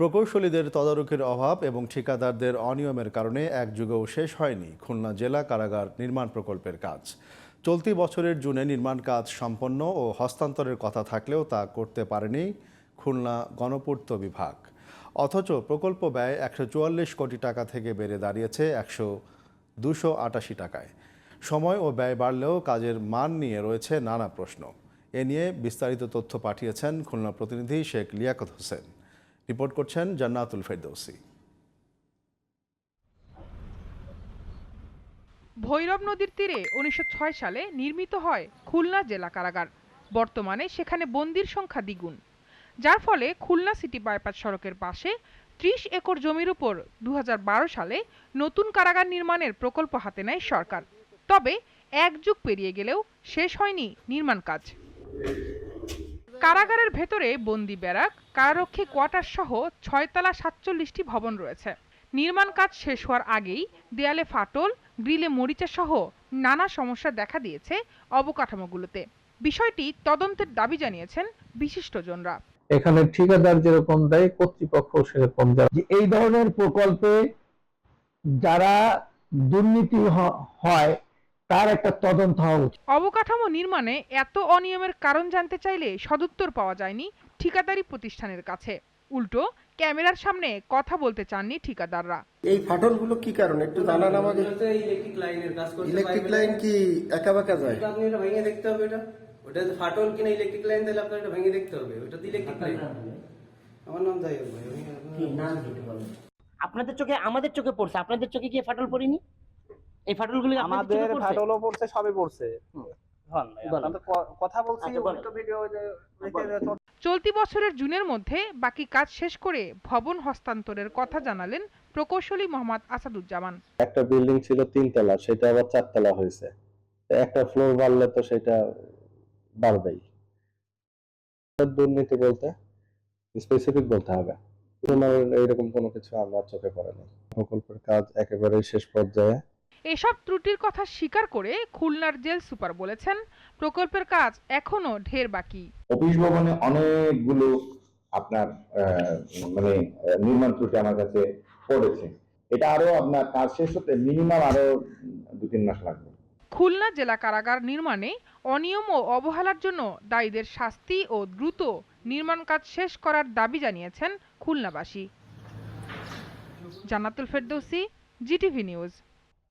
প্রকৌশলীদের তদারকির অভাব এবং ঠিকাদারদের অনিয়মের কারণে এক যুগেও শেষ হয়নি খুলনা জেলা কারাগার নির্মাণ প্রকল্পের কাজ। চলতি বছরের জুনে নির্মাণ কাজ সম্পন্ন ও হস্তান্তরের কথা থাকলেও তা করতে পারেনি খুলনা গণপূর্ত বিভাগ। অথচ প্রকল্প ব্যয় একশো চুয়াল্লিশ কোটি টাকা থেকে বেড়ে দাঁড়িয়েছে একশো দুশো আটাশি টাকায়। সময় ও ব্যয় বাড়লেও কাজের মান নিয়ে রয়েছে নানা প্রশ্ন। এ নিয়ে বিস্তারিত তথ্য পাঠিয়েছেন খুলনা প্রতিনিধি শেখ লিয়াকত হোসেন। রিপোর্ট করছেন জান্নাতুল ফেরদৌসি। ভৈরব নদীর তীরে উনিশশো সালে নির্মিত হয় খুলনা জেলা কারাগার। বর্তমানে সেখানে বন্দির সংখ্যা দ্বিগুণ। যার ফলে খুলনা সিটি বাইপাস সড়কের পাশে ত্রিশ একর জমির উপর দু হাজার বারো সালে নতুন কারাগার নির্মাণের প্রকল্প হাতে নেয় সরকার। তবে এক যুগ পেরিয়ে গেলেও শেষ হয়নি নির্মাণ কাজ। কারাগারের ভেতরে বন্দি ব্যারাক, কারারক্ষী কোয়ার্টার সহ ছয়তলা সাতচল্লিশটি ভবন রয়েছে। নির্মাণ কাজ শেষ হওয়ার আগেই দেয়ালে ফাটল, গ্রিলে মরিচা সহ নানা সমস্যা দেখা দিয়েছে অবকাঠামোগুলোতে। বিষয়টি তদন্তের দাবি জানিয়েছেন বিশিষ্টজনরা। এখানে ঠিকাদার যেরকম দেয়, কর্তৃপক্ষ সেরকম দেয় এই ধরনের প্রকল্পে যারা দুর্নীতি হয় তার একটা তদন্ত হওয়া উচিত। অবকাঠামো নির্মাণে এত অনিয়মের কারণ জানতে চাইলে সদুত্তর পাওয়া যায়নি ঠিকাদারি প্রতিষ্ঠানের কাছে। উল্টো ক্যামেরার সামনে কথা বলতে চাননি ঠিকাদাররা। এই ফাটলগুলো কি কারণে? একটু জানান আমাকে। ইলেকট্রিক লাইনের কাজ করছে ইলেকট্রিক লাইন কি একা বাঁকা যায়? আপনি এটা ভেঙে দেখতে হবে এটা। ওটা যদি ফাটল কিনা ইলেকট্রিক লাইন তাহলে আপনার এটা ভেঙে দেখতে হবে। ওটা তো ইলেকট্রিক লাইন আমার নাম যাই হোক ভাই আপনাদের চোখে আমাদের চোখে পড়ছে। আপনাদের চোখে কি ফাটল পড়েনি? এই ফাটলগুলি আমাদের ফাটলও পড়ছে সবই পড়ছে। কথা বলছি আচ্ছা। চলতি বছরের জুনের মধ্যে বাকি কাজ শেষ করে ভবন হস্তান্তরের কথা জানালেন প্রকৌশলী মোহাম্মদ আসাদুজ্জামান। একটা বিল্ডিং ছিল তিনতলা সেটা আবার চারতলা হয়েছে। একটা ফ্লোর বাড়লে তো সেটা বাড়বেই। দুর্নীতি বলতে স্পেসিফিক বলতে হবে। তোমার এইরকম কোনো কিছু আমার চোখে পড়ে না প্রকল্পের কাজ একেবারেই শেষ পর্যায়ে। এসব ত্রুটির কথা স্বীকার করে খুলনার জেল সুপার বলেছেন প্রকল্পের কাজ এখনও ঢের বাকি। অফিস ভবনে অনেকগুলো আপনার মানে নির্মাণ ত্রুটি আমার কাছে পড়েছে। এটা আরও আপনার কাজ শেষ হতে মিনিমাম আরও দু তিন মাস লাগবে। খুলনা জেলা কারাগার নির্মাণে অনিয়ম ও অবহেলার জন্য দায়ীদের শাস্তি ও দ্রুত নির্মাণ কাজ শেষ করার দাবি জানিয়েছেন খুলনাবাসী। Jannatul Ferdousi GTV news.